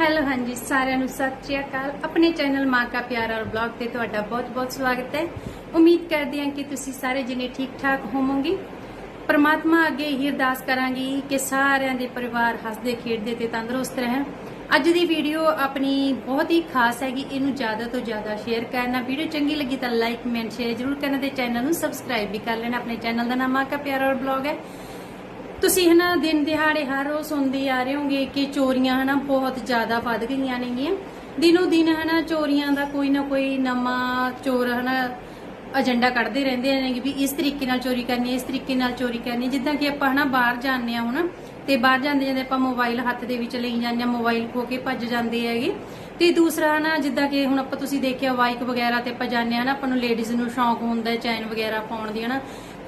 Hello ਹਾਂਜੀ, ਸਾਰਿਆਂ ਨੂੰ ਸਤਿ ਸ਼੍ਰੀ ਅਕਾਲ। ਆਪਣੇ ਚੈਨਲ ਮਾਂ ਕਾ ਪਿਆਰ ਔਰ ਬਲੌਗ ਤੇ ਤੁਹਾਡਾ ਬਹੁਤ-ਬਹੁਤ ਸਵਾਗਤ ਹੈ। ਉਮੀਦ ਕਰਦੀ ਹਾਂ ਕਿ ਤੁਸੀਂ ਸਾਰੇ ਜਿਨੇ ਠੀਕ-ਠਾਕ ਹੋਵੋਗੇ। ਪਰਮਾਤਮਾ ਅੱਗੇ ਇਹ ਅਰਦਾਸ ਕਰਾਂਗੀ ਕਿ ਸਾਰਿਆਂ ਦੇ ਪਰਿਵਾਰ ਹੱਸਦੇ, ਖੇਡਦੇ ਤੇ ਤੰਦਰੁਸਤ ਰਹਿਣ। ਅੱਜ ਦੀ ਵੀਡੀਓ ਆਪਣੀ ਬਹੁਤ ਹੀ ਖਾਸ ਹੈਗੀ, ਇਹਨੂੰ ਜ਼ਿਆਦਾ ਤੋਂ ਜ਼ਿਆਦਾ ਸ਼ੇਅਰ ਕਰਨਾ ਵੀਡੀਓ ਚੰਗੀ ਲੱਗੀ ਤਾਂ ਲਾਈਕ ਕਮੈਂਟ ਸ਼ੇਅਰ ਜ਼ਰੂਰ ਕਰਨਾ ਤੇ ਚੈਨਲ ਨੂੰ ਸਬਸਕ੍ਰਾਈਬ ਵੀ ਕਰ ਲੈਣਾ। ਆਪਣੇ ਚੈਨਲ ਦਾ ਨਾਮ ਮਾਂ ਕਾ ਪਿਆਰ ਔਰ ਬਲੌਗ ਹੈ। ਤੁਸੀਂ ਹਨਾ ਦਿਨ ਦਿਹਾੜੇ ਹਰ ਰੋਜ਼ ਸੁਣਦੇ ਆ ਰਹੇ ਹੋਗੇ ਕਿ ਚੋਰੀਆਂ ਹਨਾ ਬਹੁਤ ਜ਼ਿਆਦਾ ਵੱਧ ਗਈਆਂ ਨੇਗੀਆਂ। ਦਿਨੋ ਦਿਨ ਹਨਾ ਚੋਰੀਆਂ ਦਾ ਕੋਈ ਨਾ ਕੋਈ ਨਵਾਂ ਚੋਰ ਹਨਾ ਏਜੰਡਾ ਕੱਢਦੇ ਰਹਿੰਦੇ ਨੇ ਕਿ ਵੀ ਇਸ ਤਰੀਕੇ ਨਾਲ ਚੋਰੀ ਕਰਨੀ ਹੈ ਇਸ ਤਰੀਕੇ ਨਾਲ ਚੋਰੀ ਕਰਨੀ। ਹੈ ਜਿੱਦਾਂ ਕਿ ਆਪਾਂ ਹਨਾ ਬਾਹਰ ਜਾਂਦੇ ਆ ਹੁਣ ਤੇ ਬਾਹਰ ਜਾਂਦੇ ਜਾਂਦੇ ਆਪਾਂ ਮੋਬਾਈਲ ਹੱਥ ਦੇ ਵਿੱਚ ਲਈ ਜਾਂਦੇ ਆ ਮੋਬਾਈਲ ਖੋ ਕੇ ਭੱਜ ਜਾਂਦੇ ਹੈਗੇ। ਤੇ ਦੂਸਰਾ ਹਨਾ ਜਿੱਦਾਂ ਕਿ ਹੁਣ ਆਪਾਂ ਤੁਸੀਂ ਦੇਖਿਆ ਬਾਈਕ ਵਗੈਰਾ ਤੇ ਆਪਾਂ ਜਾਂਦੇ ਆ ਨਾ ਆਪਾਂ ਨੂੰ ਲੇਡੀਜ਼ ਨੂੰ ਸ਼ੌਂਕ ਹੁੰਦਾ ਚੈਨ ਵਗੈਰਾ ਪਾਉਣ ਦੀ ਹਨਾ।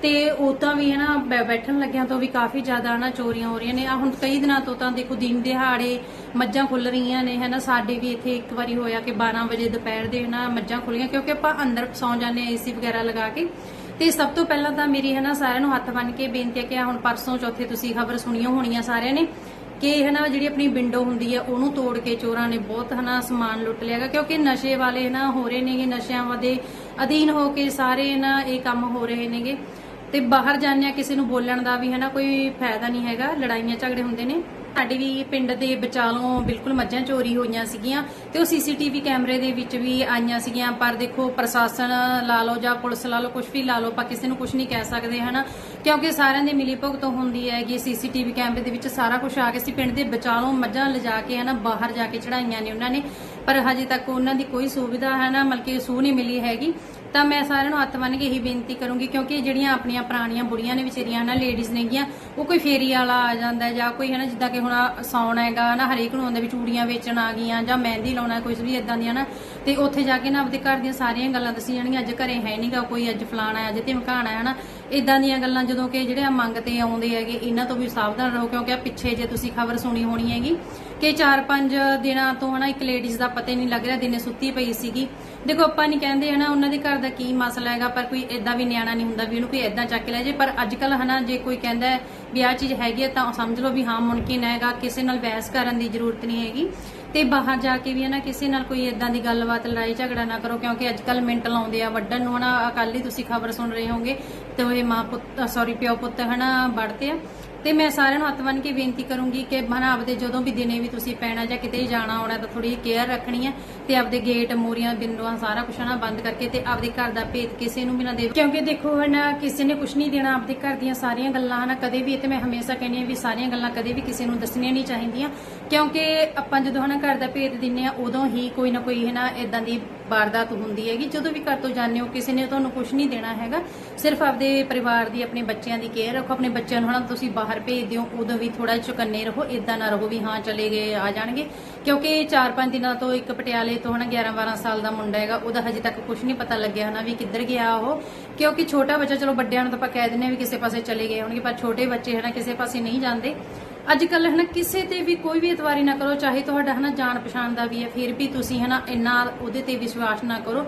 ਤੇ ਉਦਾਂ ਵੀ ਹਨਾ ਬੈਠਣ ਲੱਗਿਆਂ ਤੋਂ ਵੀ ਕਾਫੀ ਜ਼ਿਆਦਾ ਹਨਾ ਚੋਰੀਆਂ ਹੋ ਰਹੀਆਂ ਨੇ। ਆ ਹੁਣ ਕਈ ਦਿਨਾਂ ਤੋਂ ਤਾਂ ਦੇਖੋ ਦਿਨ ਦਿਹਾੜੇ ਮੱਝਾਂ ਖੁੱਲ ਰਹੀਆਂ ਨੇ, ਹਨਾ। ਸਾਡੇ ਵੀ ਇੱਥੇ ਇੱਕ ਵਾਰੀ ਹੋਇਆ ਕਿ 12 ਵਜੇ ਦੁਪਹਿਰ ਦੇ ਹਨਾ ਮੱਝਾਂ ਖੁੱਲੀਆਂ, ਕਿਉਂਕਿ ਆਪਾਂ ਅੰਦਰ ਸੌਂ ਜਾਂਦੇ ਏਸੀ ਵਗੈਰਾ ਲਗਾ ਕੇ। ਤੇ ਸਭ ਤੋਂ ਪਹਿਲਾਂ ਤਾਂ ਮੇਰੀ, ਹਨਾ, ਸਾਰਿਆਂ ਨੂੰ ਹੱਥ ਬੰਨ ਕੇ ਬੇਨਤੀ ਹੈ ਕਿ ਹੁਣ ਪਰਸੋਂ ਚੌਥੇ ਤੁਸੀਂ ਖਬਰ ਸੁਣੀਆਂ ਹੋਣੀਆਂ ਸਾਰਿਆਂ ਨੇ ਕਿ, ਹਨਾ, ਜਿਹੜੀ ਆਪਣੀ ਵਿੰਡੋ ਹੁੰਦੀ ਹੈ, ਉਹਨੂੰ ਤੋੜ ਕੇ ਚੋਰਾਂ ਨੇ ਬਹੁਤ, ਹਨਾ, ਸਮਾਨ ਲੁੱਟ ਲਿਆਗਾ ਕਿਉਂਕਿ ਨਸ਼ੇ ਵਾਲੇ, ਹਨਾ, ਹੋ ਰਹੇ ਨੇਗੇ, ਨਸ਼ਿਆਂ ਦੇ ਅਧੀਨ ਹੋ ਕੇ ਸਾਰੇ, ਹਨਾ, ਇਹ ਕੰਮ ਹੋ ਰਹੇ ਨੇਗੇ। ਤੇ ਬਾਹਰ ਜਾਂਦੇ ਕਿਸੇ ਨੂੰ ਬੋਲਣ ਦਾ ਵੀ ਹਨਾ ਕੋਈ ਫਾਇਦਾ ਨਹੀਂ ਹੈਗਾ, ਲੜਾਈਆਂ ਝਗੜੇ ਹੁੰਦੇ ਨੇ। ਸਾਡੇ ਵੀ ਪਿੰਡ ਦੇ ਵਿਚਾਲੋਂ ਬਿਲਕੁਲ ਮੱਝਾਂ ਚੋਰੀ ਹੋਈਆਂ ਸੀਗੀਆਂ ਤੇ ਉਹ ਸੀਸੀਟੀਵੀ ਕੈਮਰੇ ਦੇ ਵਿੱਚ ਵੀ ਆਈਆਂ ਸੀਗੀਆਂ, ਪਰ ਦੇਖੋ ਪ੍ਰਸ਼ਾਸਨ ਲਾ ਲਓ ਜਾਂ ਪੁਲਿਸ ਲਾ ਲਓ ਕੁਝ ਵੀ ਲਾ ਲਓ, ਆਪਾਂ ਕਿਸੇ ਨੂੰ ਕੁਝ ਨਹੀਂ ਕਹਿ ਸਕਦੇ ਹਨਾ। ਕਿਉਂਕਿ ਸਾਰਿਆਂ ਦੀ ਮਿਲੀ ਭੁਗਤ ਹੁੰਦੀ ਹੈ ਕਿ ਸੀਸੀਟੀਵੀ ਕੈਮਰੇ ਦੇ ਵਿੱਚ, ਸਾਰਾ ਕੁਝ ਆ ਗਿਆ ਸੀ। ਪਿੰਡ ਦੇ ਵਿਚਾਲੋਂ ਮੱਝਾਂ ਲਿਜਾ ਕੇ ਹਨਾ ਬਾਹਰ ਜਾ ਕੇ ਚੜਾਈਆਂ ਨੇ ਉਹਨਾਂ ਨੇ, ਪਰ ਹਜੇ ਤੱਕ ਉਹਨਾਂ ਦੀ ਕੋਈ ਸੁਵਿਧਾ ਹੈ ਨਾ ਮਤਲਬ ਕਿ ਸੂਹ ਨਹੀਂ ਮਿਲੀ ਹੈਗੀ। ਤਾਂ ਮੈਂ ਸਾਰਿਆਂ ਨੂੰ ਹੱਥ ਬੰਨ ਕੇ ਇਹੀ ਬੇਨਤੀ ਕਰੂੰਗੀ, ਕਿਉਂਕਿ ਜਿਹੜੀਆਂ ਆਪਣੀਆਂ ਪੁਰਾਣੀਆਂ ਬੁੜੀਆਂ ਨੇ, ਵਿਚਾਰੀਆਂ ਨਾ ਲੇਡੀਜ਼ ਨੇਗੀਆਂ, ਉਹ ਕੋਈ ਫੇਰੀ ਵਾਲਾ ਆ ਜਾਂਦਾ ਜਾਂ ਕੋਈ ਹੈ ਜਿੱਦਾਂ ਕਿ ਹੁਣ ਸੌਣ ਹੈਗਾ ਨਾ ਹਰੇਕ ਨੂੰ ਆਉਂਦਾ ਵੀ ਚੂੜੀਆਂ ਵੇਚਣ ਆ ਗਈਆਂ, ਜਾਂ ਮਹਿੰਦੀ ਲਾਉਣਾ ਕੋਈ ਵੀ ਇਦਾਂ ਦੀਆਂ ਨਾ, ਤੇ ਉੱਥੇ ਜਾ ਕੇ ਨਾ ਆਪਦੇ ਘਰ ਦੀਆਂ ਸਾਰੀਆਂ ਗੱਲਾਂ ਦੱਸੀ ਜਾਣਗੀਆਂ, ਅੱਜ ਘਰੇ ਹੈ ਨਹੀਂਗਾ ਕੋਈ, ਅੱਜ ਫਲਾਣਾ ਅੱਜ ਧਮਕਾਣਾ ਹੈ ਨਾ ਇਦਾਂ ਦੀਆਂ ਗੱਲਾਂ ਜਦੋਂ ਕਿ ਜਿਹੜੇ ਆ ਮੰਗ ਤੇ ਆਉਂਦੇ ਹੈਗੇ, ਇਹਨਾਂ ਤੋਂ ਵੀ ਸਾਵਧਾਨ ਰਹੋ, ਕਿਉਂਕਿ ਆ ਪਿੱਛੇ ਜੇ ਤੁਸੀਂ ਖਬਰ ਸੁਣੀ ਹੋਣੀ ਹੈਗੀ ਕਿ 4-5 ਦਿਨਾਂ ਤੋਂ ਹਨਾ, ਇੱਕ ਲੇਡੀਜ਼ ਦਾ ਪਤਾ ਹੀ ਨਹੀਂ ਲੱਗ ਰਿਹਾ, ਦਿਨੇ ਸੁੱਤੀ ਪਈ ਸੀਗੀ। ਦੇਖੋ, ਆਪਾਂ ਨਹੀਂ ਕਹਿੰਦੇ ਹਨਾ, ਉਹਨਾਂ ਦੇ ਘਰ ਦਾ ਕੀ ਮਸਲਾ ਹੈਗਾ, ਪਰ ਕੋਈ ਇਦਾਂ ਵੀ ਨਿਆਣਾ ਨਹੀਂ ਹੁੰਦਾ ਵੀ ਉਹਨੂੰ ਕੋਈ ਇਦਾਂ ਚੱਕ ਲੈ ਜੇ। ਪਰ ਅੱਜ ਕੱਲ ਹਨਾ, ਜੇ ਕੋਈ ਕਹਿੰਦਾ ਵੀ ਆਹ ਚੀਜ਼ ਹੈਗੀ ਹੈ ਤਾਂ ਸਮਝ ਲਓ ਵੀ ਹਾਂ ਮੁਮਕਿਨ ਹੈਗਾ, ਕਿਸੇ ਨਾਲ ਬਹਿਸ ਕਰਨ ਦੀ ਜ਼ਰੂਰਤ ਨਹੀਂ ਹੈਗੀ। ਤੇ ਬਾਹਰ ਜਾ ਕੇ ਵੀ ਹਨਾ, ਕਿਸੇ ਨਾਲ ਕੋਈ ਇਦਾਂ ਦੀ ਗੱਲਬਾਤ, ਲੜਾਈ ਝਗੜਾ ਨਾ ਕਰੋ, ਕਿਉਂਕਿ ਅੱਜ ਕੱਲ ਮਿੰਟ ਲਾਉਂਦੇ ਆ ਵੱਡਣ ਨੂੰ ਹਨਾ। ਕੱਲ ਹੀ ਤੁਸੀਂ ਖਬਰ ਸੁਣ ਰਹੇ ਹੋਗੇ ਤੇ ਉਹ ਮਾਂ ਪੁੱਤ ਸੌਰੀ ਪਿਓ ਪੁੱਤ ਹਨਾ, ਵੜਦੇ ਆ। ਤੇ ਮੈਂ ਸਾਰਿਆਂ ਨੂੰ ਹੱਥ ਬੰਨ ਕੇ ਬੇਨਤੀ ਕਰੂੰਗੀ ਕਿ ਮਨਾ ਆਪਦੇ ਜਦੋਂ ਵੀ ਦਿਨੇ ਵੀ ਤੁਸੀਂ ਪੈਣਾ ਜਾਂ ਕਿਤੇ ਜਾਣਾ ਆਉਣਾ ਤਾਂ ਥੋੜੀ ਕੇਅਰ ਰੱਖਣੀ ਹੈ ਤੇ ਆਪਦੇ ਗੇਟ ਮੂਰੀਆਂ, ਬਿੰਦੂਆਂ ਸਾਰਾ ਕੁਝ ਨਾ ਬੰਦ ਕਰਕੇ ਤੇ ਆਪਦੇ ਘਰ ਦਾ ਭੇਤ ਕਿਸੇ ਨੂੰ ਵੀ ਨਾ ਦੇ ਕਿਉਂਕਿ ਦੇਖੋ ਹਨਾ ਕਿਸੇ ਨੇ ਕੁਝ ਨਹੀਂ ਦੇਣਾ ਆਪਦੇ ਘਰ ਦੀਆਂ ਸਾਰੀਆਂ ਗੱਲਾਂ ਹਨਾ ਕਦੇ ਵੀ ਤੇ ਮੈਂ ਹਮੇਸ਼ਾ ਕਹਿੰਦੀ ਹਾਂ ਵੀ ਸਾਰੀਆਂ ਗੱਲਾਂ ਕਦੇ ਵੀ ਕਿਸੇ ਨੂੰ ਦੱਸਣੀਆਂ ਨਹੀਂ ਚਾਹੀਦੀਆਂ ਕਿਉਂਕਿ ਆਪਾਂ ਜਦੋਂ ਹਨਾ ਘਰ ਦਾ ਭੇਤ ਦਿੰਨੇ ਆ ਉਦੋਂ ਹੀ ਕੋਈ ਨਾ ਕੋਈ ਹਨਾ ਇਦਾਂ ਦੀ ਵਾਰਦਾਤ ਹੁੰਦੀ ਹੈਗੀ। ਜਦੋਂ ਵੀ ਘਰ ਤੋਂ ਜਾਂਦੇ ਹੋ, ਕਿਸੇ ਨੇ ਤੁਹਾਨੂੰ ਕੁਝ ਨਹੀਂ ਦੇਣਾ ਹੈਗਾ। ਸਿਰਫ ਆਪਦੇ ਪਰਿਵਾਰ ਦੀ, ਆਪਣੇ ਬੱਚਿਆਂ ਦੀ ਕੇਅਰ ਰੱਖੋ, ਆਪਣੇ ਬੱਚਿਆਂ ਨੂੰ ਹਨਾ ਤੁਸੀਂ ਬਾਹਰ ਭੇਜ ਦਿਓ, ਉਦੋਂ ਵੀ ਥੋੜਾ ਚੁਕੰਨੇ ਰਹੋ ਇਦਾਂ ਨਾ ਰਹੋ ਵੀ ਹਾਂ ਚਲੇ ਗਏ, ਆ ਜਾਣਗੇ। ਕਿਉਂਕਿ 4-5 ਦਿਨਾਂ ਤੋਂ ਇੱਕ ਪਟਿਆਲੇ ਤੋਂ ਹਨਾ 11-12 ਸਾਲ ਦਾ ਮੁੰਡਾ ਹੈਗਾ, ਉਹਦਾ ਹਜੇ ਤੱਕ ਕੁਝ ਨਹੀਂ ਪਤਾ ਲੱਗਿਆ ਹਨਾ ਵੀ ਕਿੱਧਰ ਗਿਆ ਉਹ। ਕਿਉਂਕਿ ਛੋਟਾ ਬੱਚਾ, ਚਲੋ ਵੱਡਿਆਂ ਨੂੰ ਤਾਂ ਆਪਾਂ ਕਹਿ ਦਿੰਦੇ ਵੀ ਕਿਸੇ ਪਾਸੇ ਚਲੇ ਗਏ ਹੋਣਗੇ, ਪਰ ਛੋਟੇ ਬੱਚੇ ਹਨਾ ਕਿਸੇ ਪਾਸੇ ਨਹੀਂ ਜਾਂਦੇ। ਅੱਜ ਕੱਲ ਹਨਾ ਕਿਸੇ ਤੇ ਵੀ ਕੋਈ ਵੀ ਇਤਵਾਰੀ ਨਾ ਕਰੋ, ਚਾਹੇ ਤੁਹਾਡਾ ਹਨਾ ਜਾਣ ਪਛਾਣ ਦਾ ਵੀ ਹੈ, ਫਿਰ ਵੀ ਤੁਸੀਂ ਹਨਾ ਇੰਨਾ ਉਹਦੇ ਤੇ ਵਿਸ਼ਵਾਸ ਨਾ ਕਰੋ।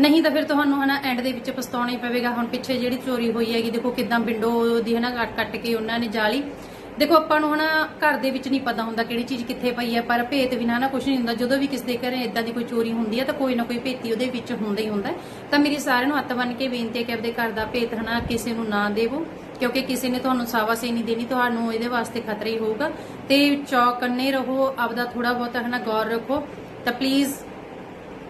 ਨਹੀਂ ਤਾਂ ਫਿਰ ਤੁਹਾਨੂੰ ਹਨਾ ਐਂਡ ਦੇ ਵਿੱਚ ਪਛਤਾਉਣਾ ਹੀ ਪਵੇਗਾ। ਹੁਣ ਪਿੱਛੇ ਜਿਹੜੀ ਚੋਰੀ ਹੋਈ ਹੈਗੀ, ਦੇਖੋ ਕਿਦਾਂ ਵਿੰਡੋ ਦੀ ਹਨਾ ਕੱਟ ਕੱਟ ਕੇ ਉਹਨਾਂ ਨੇ ਜਾਲੀ ਦੇਖੋ ਆਪਾਂ ਨੂੰ ਹਨਾ ਘਰ ਦੇ ਵਿੱਚ ਨਹੀਂ ਪਤਾ ਹੁੰਦਾ ਕਿਹੜੀ ਚੀਜ਼ ਕਿੱਥੇ ਪਈ ਹੈ, ਪਰ ਭੇਤ ਬਿਨਾਂ ਨਾ ਕੁਝ ਨਹੀਂ ਹੁੰਦਾ। ਜਦੋਂ ਵੀ ਕਿਸੇ ਦੇ ਘਰੇ ਇਦਾਂ ਦੀ ਕੋਈ ਚੋਰੀ ਹੁੰਦੀ ਹੈ ਤਾਂ ਕੋਈ ਨਾ ਕੋਈ ਭੇਤੀ ਉਹਦੇ ਵਿੱਚ ਹੁੰਦਾ ਹੀ ਹੁੰਦਾ ਤਾਂ ਮੇਰੀ ਸਾਰਿਆਂ ਨੂੰ ਹੱਥ ਬੰਨ ਕੇ ਬੇਨਤੀ ਹੈ ਕਿ ਆਪਦੇ ਘਰ ਦਾ ਭੇਤ ਹਨਾ ਕਿਸੇ ਨੂੰ ਨਾ ਦੇਵੋ। ਕਿਉਂਕਿ ਕਿਸੇ ਨੇ ਤੁਹਾਨੂੰ ਸਾਵਾਸੇ ਨਹੀਂ ਦੇਣੀ, ਤੁਹਾਨੂੰ ਇਹਦੇ ਵਾਸਤੇ ਖਤਰਾ ਹੀ ਹੋਊਗਾ। ਤੇ ਚੌਕੰਨੇ ਰਹੋ, ਆਪਦਾ ਥੋੜਾ ਬਹੁਤ ਹਨਾ ਗੌਰ ਰੱਖੋ। ਤਾਂ ਪਲੀਜ਼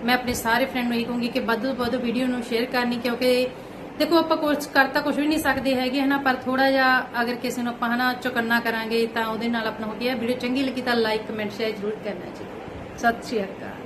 ਮੈਂ ਆਪਣੇ ਸਾਰੇ ਫਰੈਂਡ ਨੂੰ ਇਹ ਕਹੂੰਗੀ ਕਿ ਵੱਧ ਤੋਂ ਵੱਧ ਵੀਡੀਓ ਨੂੰ ਸ਼ੇਅਰ ਕਰਨੀ, ਕਿਉਂਕਿ ਦੇਖੋ ਆਪਾਂ ਕੁਝ ਕਰ ਤਾਂ ਕੁਝ ਵੀ ਨਹੀਂ ਸਕਦੇ ਹੈਗੇ, ਹਨਾ, ਪਰ ਥੋੜਾ ਜਿਹਾ ਅਗਰ ਕਿਸੇ ਨੂੰ ਆਪਾਂ, ਹਨਾ, ਚੁਕੰਨਾ ਕਰਾਂਗੇ ਤਾਂ ਉਹਦੇ ਨਾਲ ਆਪਣਾ ਹੋ ਗਿਆ। ਵੀਡੀਓ ਚੰਗੀ ਲੱਗੀ ਤਾਂ ਲਾਈਕ ਕਮੈਂਟ ਸ਼ੇਅਰ ਜ਼ਰੂਰ ਕਰਨਾ ਜੀ। ਸਤਿ ਸ਼੍ਰੀ ਅਕਾਲ।